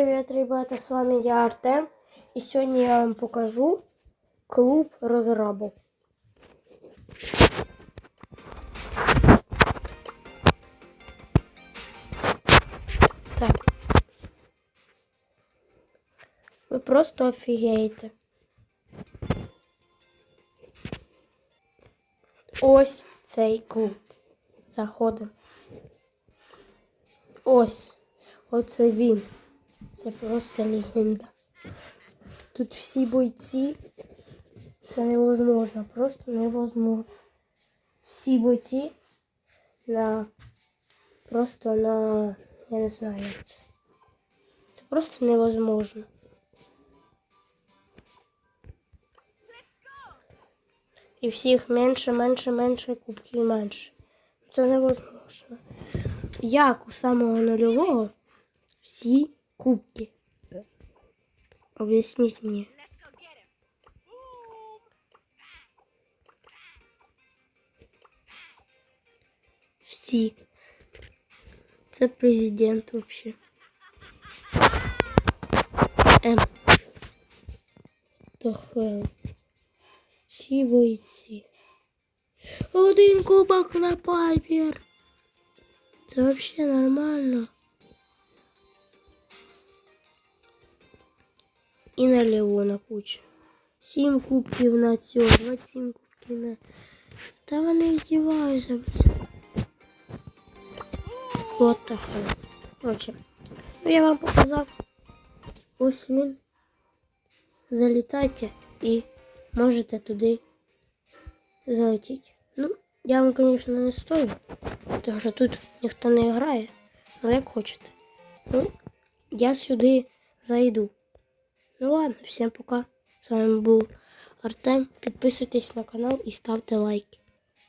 привет, ребята! С вами я Артем. И сегодня я вам покажу клуб разрабов. Так. Ви просто офігієте. Ось цей клуб. Заходимо. Ось. Оце він. Це просто легенда. Тут всі бойці. Це невозможно, просто невозможно. Всі бойці на просто на я не знаю це. Це просто невозможно. І всіх менше, менше, менше, кубків менше. Це невозможно. Як у самого нульового всі кубки? Об'ясніть мені. Всі. Це президент вообще. М. То хел. Всі. Один кубок на пайпер. Це вообще нормально. І на Леона куча. Сім кубків на цього, 27 кубків на. Та вони здіваються, блін. The hell. Короче, ну я вам показав. Ось він. Залітайте і можете туди залетіти. Ну, я вам, звісно, не стою, тому що тут ніхто не грає. Ну, як хочете. Ну, я сюди зайду. Ну ладно, всем пока. С вами был Артем. Підписуйтесь на канал и ставте лайки.